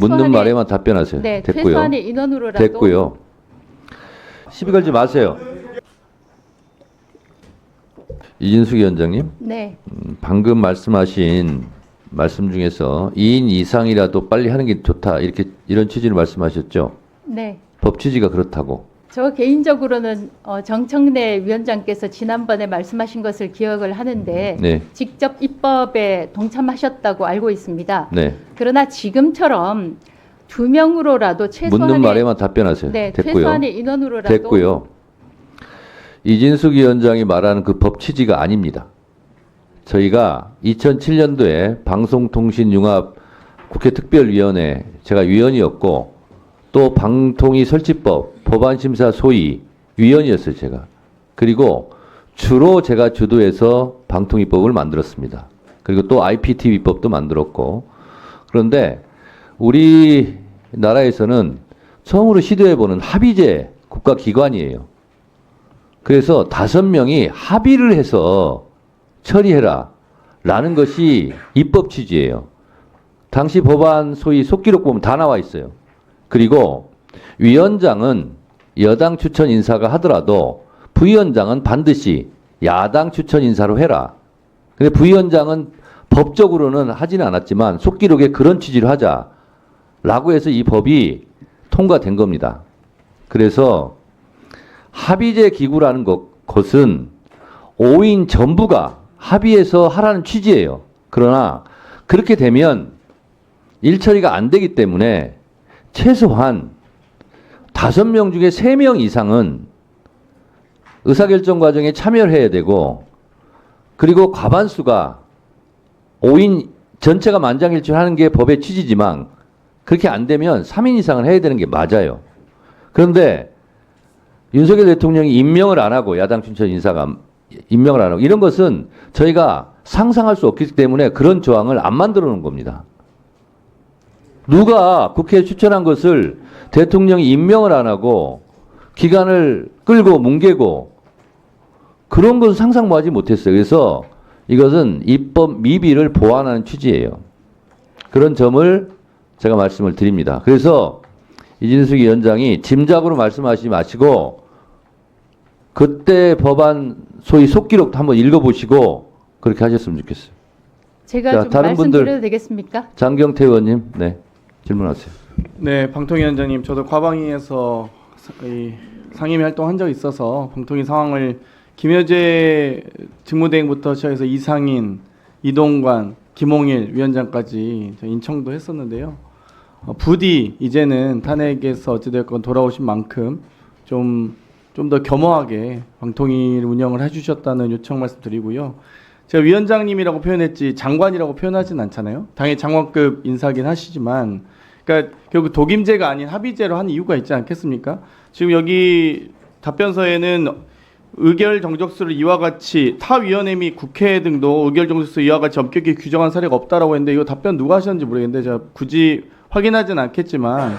묻는 말에만 답변하세요. 네, 됐고요. 최소한의 인원으로라도 됐고요. 시비 걸지 마세요. 이진숙 위원장님, 네, 음, 방금 말씀하신 말씀 중에서 2인 이상이라도 빨리 하는 게 좋다 이렇게 이런 취지로 말씀하셨죠. 네. 법 취지가 그렇다고. 저 개인적으로는 어, 정청래 위원장께서 지난번에 말씀하신 것을 기억을 하는데 네, 직접 입법에 동참하셨다고 알고 있습니다. 네. 그러나 지금처럼 두 명으로라도 최소한의 묻는 말에만 답변하세요. 네, 됐고요. 최소한의 인원으로라도 됐고요. 이진숙 위원장이 말하는 그 법 취지가 아닙니다. 저희가 2007년도에 방송통신융합 국회 특별위원회 제가 위원이었고 또 방통위 설치법 법안심사 소위 위원이었어요 제가. 그리고 주로 제가 주도해서 방통위법을 만들었습니다. 그리고 또 IPTV법도 만들었고 그런데 우리 나라에서는 처음으로 시도해보는 합의제 국가기관이에요. 그래서 다섯 명이 합의를 해서 처리해라. 라는 것이 입법 취지예요. 당시 법안 소위 속기록 보면 다 나와 있어요. 그리고 위원장은 여당 추천 인사가 하더라도 부위원장은 반드시 야당 추천 인사로 해라. 근데 부위원장은 법적으로는 하지는 않았지만 속기록에 그런 취지로 하자. 라고 해서 이 법이 통과된 겁니다. 그래서 합의제 기구라는 것, 것은 5인 전부가 합의해서 하라는 취지예요. 그러나 그렇게 되면 일 처리가 안 되기 때문에 최소한 다섯 명 중에 세 명 이상은 의사결정 과정에 참여를 해야 되고 그리고 과반수가 5인 전체가 만장일치하는 게 법의 취지지만 그렇게 안 되면 3인 이상을 해야 되는 게 맞아요. 그런데 윤석열 대통령이 임명을 안 하고 야당 춘천 인사가 임명을 안 하고 이런 것은 저희가 상상할 수 없기 때문에 그런 조항을 안 만들어 놓은 겁니다. 누가 국회에 추천한 것을 대통령이 임명을 안 하고 기간을 끌고 뭉개고 그런 것은 상상도 하지 못했어요. 그래서 이것은 입법 미비를 보완하는 취지예요. 그런 점을 제가 말씀을 드립니다. 그래서 이진숙 위원장이 짐작으로 말씀하시지 마시고 그때 법안 소위 속기록도 한번 읽어보시고 그렇게 하셨으면 좋겠어요. 제가 자, 좀 다른 분들- 되겠습니까? 장경태 의원님, 네 질문하세요. 네, 방통위 원장님, 저도 과방위에서 상임위 활동한 적이 있어서 방통위 상황을 김여재 직무대행부터 시작해서 이상인, 이동관, 김홍일 위원장까지 저 인청도 했었는데요. 어, 부디 이제는 탄핵에서 어찌됐건 돌아오신 만큼 좀 좀 더 겸허하게 방통위를 운영을 해주셨다는 요청 말씀드리고요. 제가 위원장님이라고 표현했지 장관이라고 표현하진 않잖아요. 당연히 장관급 인사긴 하시지만, 그러니까 결국 독임제가 아닌 합의제로 한 이유가 있지 않겠습니까? 지금 여기 답변서에는 의결 정적수를 이와 같이 타 위원회 및 국회 등도 의결 정적수 이와 같이 엄격히 규정한 사례가 없다라고 했는데 이거 답변 누가 하셨는지 모르겠는데 제가 굳이 확인하진 않겠지만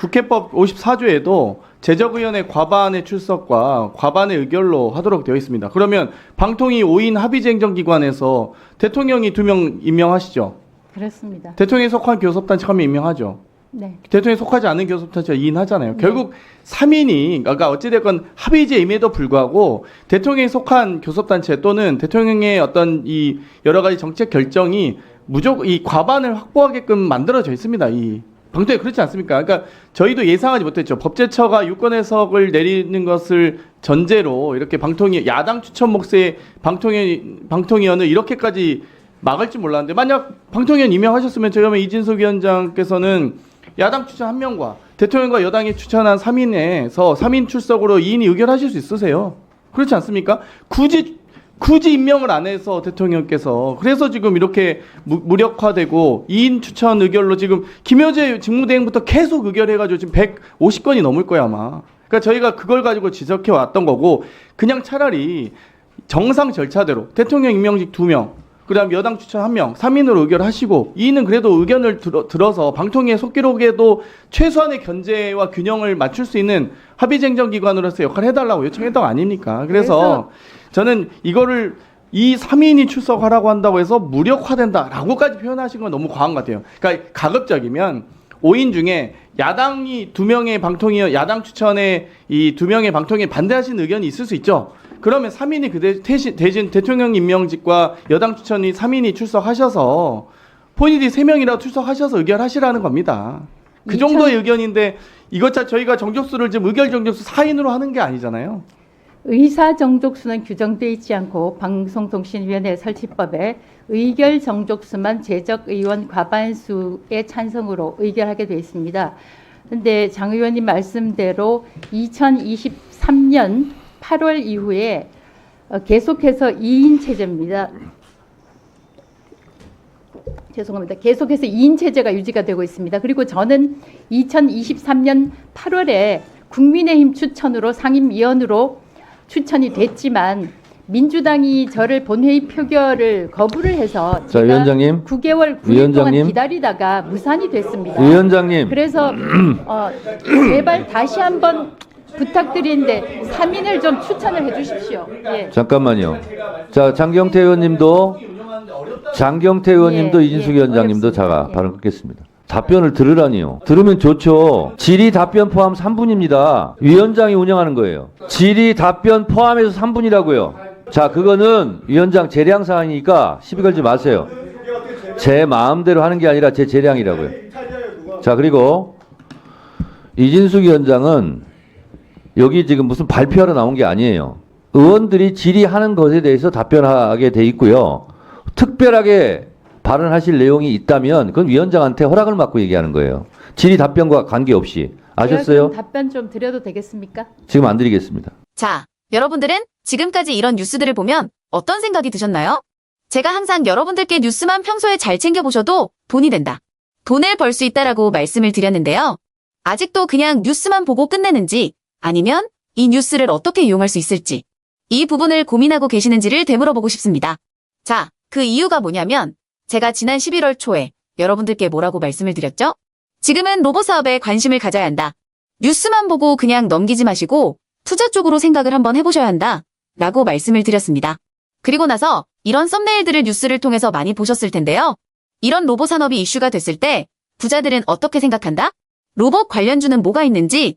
국회법 54조에도 제적의원의 과반의 출석과 과반의 의결로 하도록 되어 있습니다. 그러면 방통위 5인 합의제 행정기관에서 대통령이 두 명 임명하시죠. 그렇습니다. 대통령이 속한 교섭단체 하면 임명하죠. 네. 대통령이 속하지 않은 교섭단체가 2인 하잖아요. 네. 결국 3인이 그러니까 어찌됐건 합의제 임에도 불구하고 대통령이 속한 교섭단체 또는 대통령의 어떤 이 여러 가지 정책 결정이 무조건 이 과반을 확보하게끔 만들어져 있습니다. 이 방통위 그렇지 않습니까? 그러니까 저희도 예상하지 못했죠. 법제처가 유권 해석을 내리는 것을 전제로 이렇게 방통위 야당 추천 몫의 방통위 방통위원을 이렇게까지 막을 줄 몰랐는데 만약 방통위원 임명하셨으면 저희면 이진석 위원장께서는 야당 추천 한 명과 대통령과 여당이 추천한 3인에서 3인 출석으로 2인이 의결하실 수 있으세요. 그렇지 않습니까? 굳이 굳이 임명을 안 해서 대통령께서 그래서 지금 이렇게 무, 무력화되고 2인 추천 의결로 지금 김여재 직무대행부터 계속 의결해가지고 지금 150건이 넘을 거야 아마. 그러니까 저희가 그걸 가지고 지적해 왔던 거고 그냥 차라리 정상 절차대로 대통령 임명직 두 명, 그다음 여당 추천 한 명, 3인으로 의결하시고 2인은 그래도 의견을 들어, 들어 서 방통위의 속기록에도 최소한의 견제와 균형을 맞출 수 있는 합의쟁정기관으로서 역할을 해달라고 요청했던 거 아닙니까? 그래서 저는 이거를 이 3인이 출석하라고 한다고 해서 무력화된다라고까지 표현하신 건 너무 과한 것 같아요. 그러니까 가급적이면 5인 중에 야당이 두 명의 방통위 야당 추천에 이 두 명의 방통위에 반대하신 의견이 있을 수 있죠. 그러면 3인이 그 대- 대신, 대신 대통령 임명직과 여당 추천이 3인이 출석하셔서 본인이 3명이라도 출석하셔서 의결하시라는 겁니다. 그 정도의 의견인데 이것 자 저희가 정족수를 지금 의결 정족수 4인으로 하는 게 아니잖아요. 의사 정족수는 규정되어 있지 않고 방송통신위원회 설치법에 의결 정족수만 제적 의원 과반수의 찬성으로 의결하게 되어 있습니다. 그런데 장 의원님 말씀대로 2023년 8월 이후에 어, 계속해서 2인 체제입니다. 죄송합니다. 계속해서 2인 체제가 유지가 되고 있습니다. 그리고 저는 2023년 8월에 국민의힘 추천으로 상임위원으로 추천이 됐지만 민주당이 저를 본회의 표결을 거부를 해서 자, 위원장님. 9개월 9일 위원장님. 동안 기다리다가 무산이 됐습니다. 위원장님. 그래서 어, 제발 다시 한번 부탁드리는데 3인을 좀 추천을 해 주십시오. 예. 잠깐만요. 자, 장경태 의원님도 장경태 의원님도 예, 이진숙 예, 위원장님도 어렵습니다. 자가 예. 발언 끊겠습니다. 답변을 들으라니요. 들으면 좋죠. 질의 답변 포함 3분입니다. 위원장이 운영하는 거예요. 질의 답변 포함해서 3분이라고요. 자, 그거는 위원장 재량 사항이니까 시비 걸지 마세요. 제 마음대로 하는 게 아니라 제 재량이라고요. 자, 그리고 이진숙 위원장은 여기 지금 무슨 발표하러 나온 게 아니에요. 의원들이 질의하는 것에 대해서 답변하게 돼 있고요. 특별하게 발언하실 내용이 있다면 그건 위원장한테 허락을 받고 얘기하는 거예요. 질의 답변과 관계없이. 아셨어요? 답변 좀 드려도 되겠습니까? 지금 안 드리겠습니다. 자, 여러분들은 지금까지 이런 뉴스들을 보면 어떤 생각이 드셨나요? 제가 항상 여러분들께 뉴스만 평소에 잘 챙겨보셔도 돈이 된다. 돈을 벌 수 있다라고 말씀을 드렸는데요. 아직도 그냥 뉴스만 보고 끝내는지 아니면 이 뉴스를 어떻게 이용할 수 있을지 이 부분을 고민하고 계시는지를 되물어보고 싶습니다. 자, 그 이유가 뭐냐면 제가 지난 11월 초에 여러분들께 뭐라고 말씀을 드렸죠? 지금은 로봇 사업에 관심을 가져야 한다. 뉴스만 보고 그냥 넘기지 마시고 투자 쪽으로 생각을 한번 해보셔야 한다. 라고 말씀을 드렸습니다. 그리고 나서 이런 썸네일들을 뉴스를 통해서 많이 보셨을 텐데요. 이런 로봇 산업이 이슈가 됐을 때 부자들은 어떻게 생각한다? 로봇 관련주는 뭐가 있는지,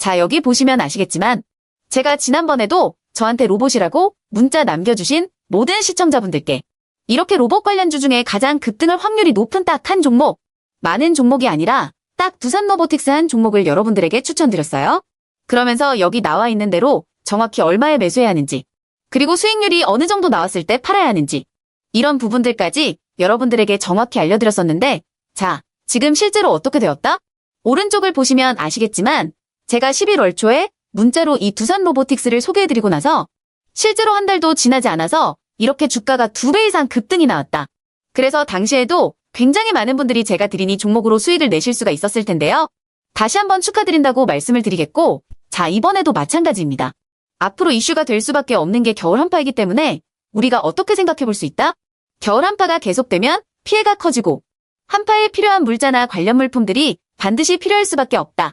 자, 여기 보시면 아시겠지만, 제가 지난번에도 저한테 로봇이라고 문자 남겨주신 모든 시청자분들께 이렇게 로봇 관련주 중에 가장 급등할 확률이 높은 딱 한 종목, 많은 종목이 아니라 딱 두산 로보틱스 한 종목을 여러분들에게 추천드렸어요. 그러면서 여기 나와 있는 대로 정확히 얼마에 매수해야 하는지, 그리고 수익률이 어느 정도 나왔을 때 팔아야 하는지, 이런 부분들까지 여러분들에게 정확히 알려드렸었는데, 자, 지금 실제로 어떻게 되었다? 오른쪽을 보시면 아시겠지만, 제가 11월 초에 문자로 이 두산 로보틱스를 소개해드리고 나서, 실제로 한 달도 지나지 않아서 이렇게 주가가 두 배 이상 급등이 나왔다. 그래서 당시에도 굉장히 많은 분들이 제가 드린 이 종목으로 수익을 내실 수가 있었을 텐데요. 다시 한번 축하드린다고 말씀을 드리겠고, 자, 이번에도 마찬가지입니다. 앞으로 이슈가 될 수밖에 없는 게 겨울 한파이기 때문에 우리가 어떻게 생각해 볼 수 있다? 겨울 한파가 계속되면 피해가 커지고 한파에 필요한 물자나 관련 물품들이 반드시 필요할 수밖에 없다.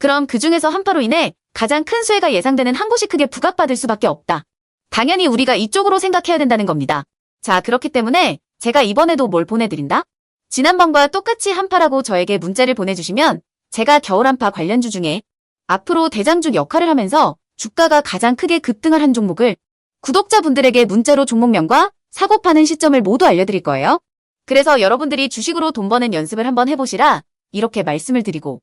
그럼 그 중에서 한파로 인해 가장 큰 수혜가 예상되는 한 곳이 크게 부각받을 수밖에 없다. 당연히 우리가 이쪽으로 생각해야 된다는 겁니다. 자, 그렇기 때문에 제가 이번에도 뭘 보내드린다? 지난번과 똑같이 한파라고 저에게 문자를 보내주시면 제가 겨울 한파 관련주 중에 앞으로 대장주 역할을 하면서 주가가 가장 크게 급등을 한 종목을 구독자분들에게 문자로 종목명과 사고 파는 시점을 모두 알려드릴 거예요. 그래서 여러분들이 주식으로 돈 버는 연습을 한번 해보시라 이렇게 말씀을 드리고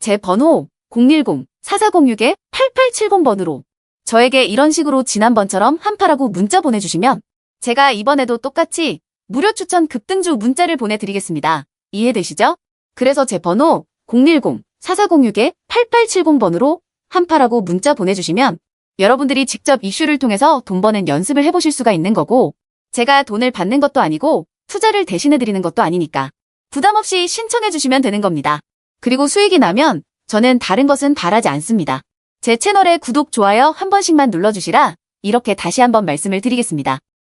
제 번호 010-4406-8870번으로 저에게 이런 식으로 지난번처럼 한파라고 문자 보내주시면 제가 이번에도 똑같이 무료 추천 급등주 문자를 보내드리겠습니다. 이해되시죠? 그래서 제 번호 010-4406-8870번으로 한파라고 문자 보내주시면 여러분들이 직접 이슈를 통해서 돈 버는 연습을 해보실 수가 있는 거고 제가 돈을 받는 것도 아니고 투자를 대신해드리는 것도 아니니까 부담 없이 신청해주시면 되는 겁니다. 그리고 수익이 나면 저는 다른 것은 바라지 않습니다. 제 채널에 구독, 좋아요 한 번씩만 눌러주시라 이렇게 다시 한번 말씀을 드리겠습니다.